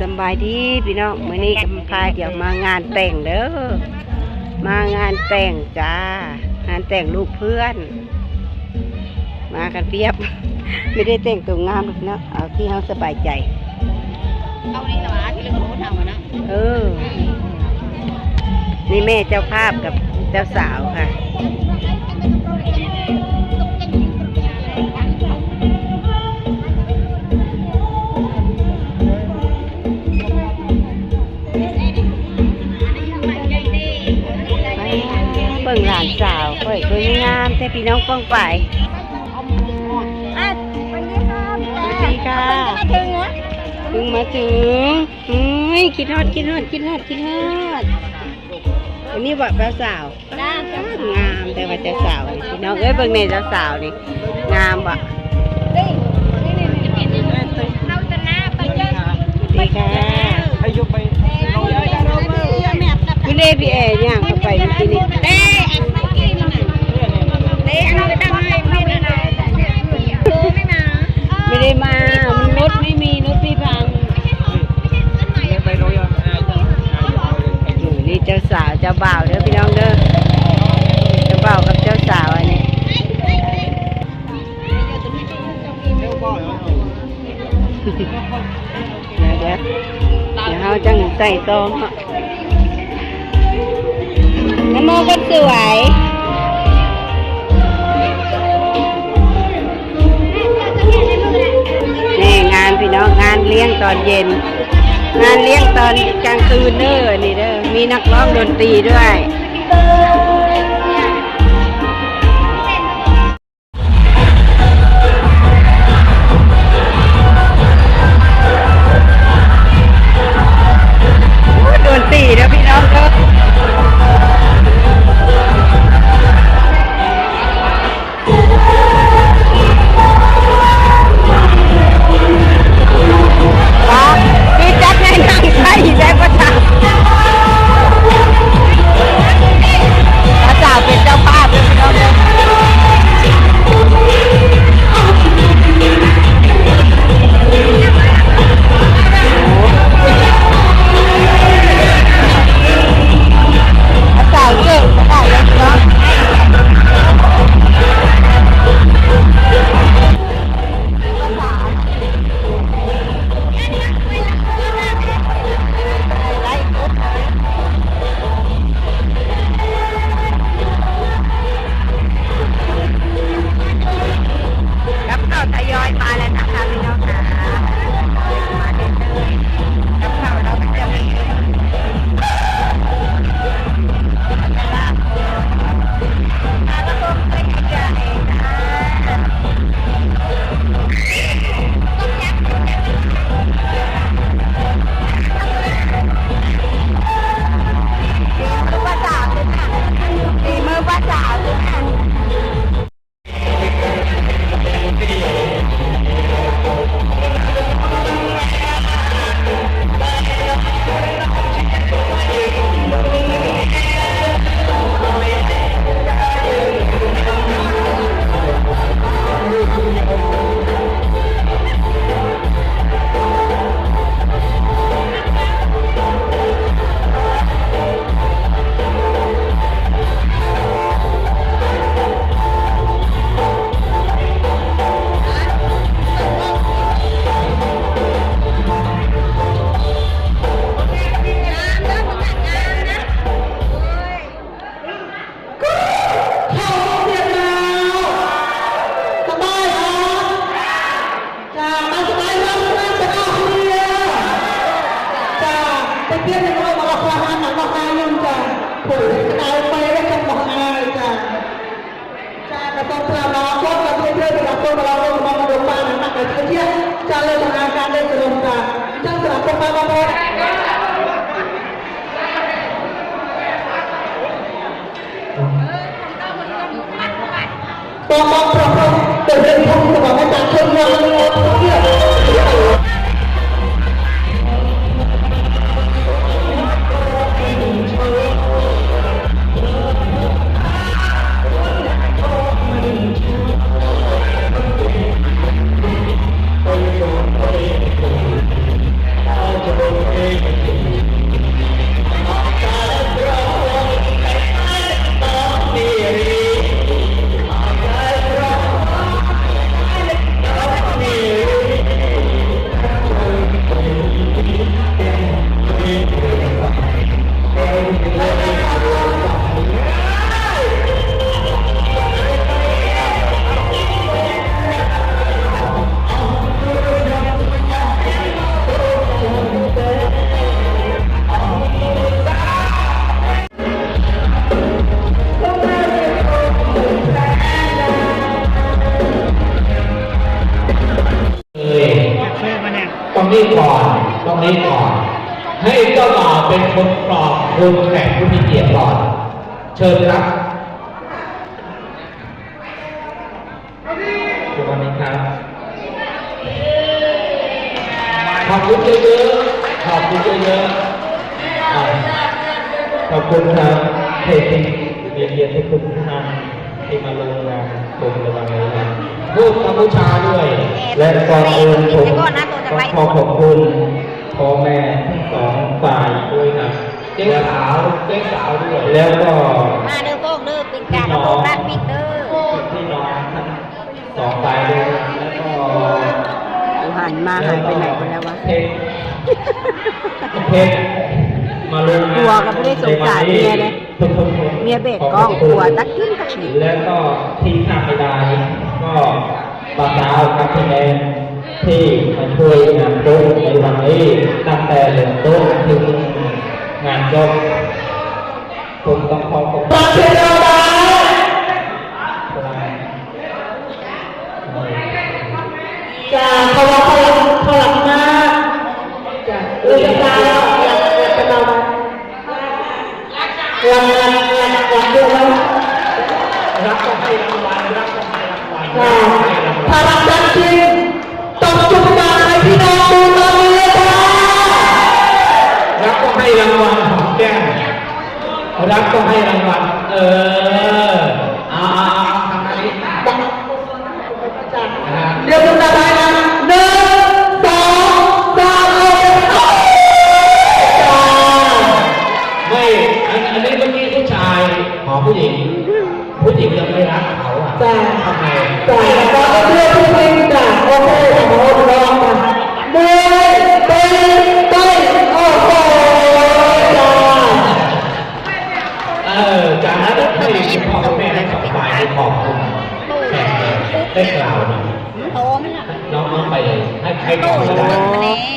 สำบายดีพี่น้องมื้อนี้ก็พาเดี๋ยวมางานแต่งเด้อมางานแต่งจ้างานแต่งลูกเพื่อน มากันเพียบ ไม่ได้แต่งตัวงามหรอกเนาะเอาที่เฮาสบายใจเอานี่ละวะที่เรารู้ทำอะนะเออนี่แม่เจ้าภาพกับเจ้าสาวค่ะ แต่พี่น้องป้องไปอะวันนี้ค่ะสวัสดีค่ะมาถึงเหรอเพิ่งมาถึงอุ้ยคิดฮอดคิดฮอดคิดฮอดคิดฮอดอันนี้บอกเจ้าสาวจ้างามแต่ว่าเจ้าสาวนี่พี่น้องเอ้ยเบิ่งในเจ้าสาวนี่งามบ่นี่นี่นี่นี่เราจะหน้าไปเจอสวัสดีค่ะให้ยกไปเราย้ายได้เราเมื่อคุณเอพี่แอร์ย่างเข้า บ่าวเด้อพี่น้องเด้อเจ้าบ่าวกับเจ้าสาวอันนี้เดี๋ยวเดี๋ยวเดี๋ยวเขาจังใส่ซองเนาะน้ำโมก็สวยนี่งานพี่น้องงานเลี้ยงตอนเย็น งานเลี้ยงตอนกลางคืนเด้อนี่เด้อมีนักร้องดนตรีด้วย ที่จะบอกว่าการเคลื่อนย้ายนะครับ ตรงนี้ก่อน ให้เจ้าบ่าวเป็นคนปลอบคุณแขกผู้มีเกียรติก่อน เชิญครับสวัสดีครับขอบคุณเยอะๆขอบคุณเยอะๆขอบคุณครับเทพิเรียนเรียนทุกๆท่านที่มาลงนามผมในวันนี้นะรูปกัมพูชาด้วย และก่อนอื่นผมขอขอบคุณ พ่อแม่ทั้งสองฝ่ายด้วยนะเจ้าสาวเจ้าสาวด้วยแล้วก็มาเด้อพวกเด้อเป็นการระบบรัดปิดเด้อพี่น้องทั้งสองฝ่ายด้วยแล้วก็หันมาหายไปไหนไปแล้ววะเพชรเพชรมาลงกลัวก็ไม่ได้สงสารเมียเลยทุกคนเมียเบรกกล้องกลัวตักกินตักกินแล้วก็ที่ขาดไม่ได้ก็ปากดาวครับพี่แมน ที่มาช่วยงานโต๊กในวันนี้ตั้งแต่เริ่มต้นถึงงานจบผมต้องขอขอบคุณ รักก็ให้รางวัลหอมแก้มรักก็ให้รางวัล เอออาเอาทำอะไรบังเดี๋ยวคุณตาไปนะหนึ่งสองสามเอาไม่อันอันนี้เมื่อกี้ผู้ชายขอผู้หญิง ผู้หญิงยังไม่รักเขาอะจ้าทำไม กได้กล่าวหน่อย โตไหมล่ะ น้องน้องไป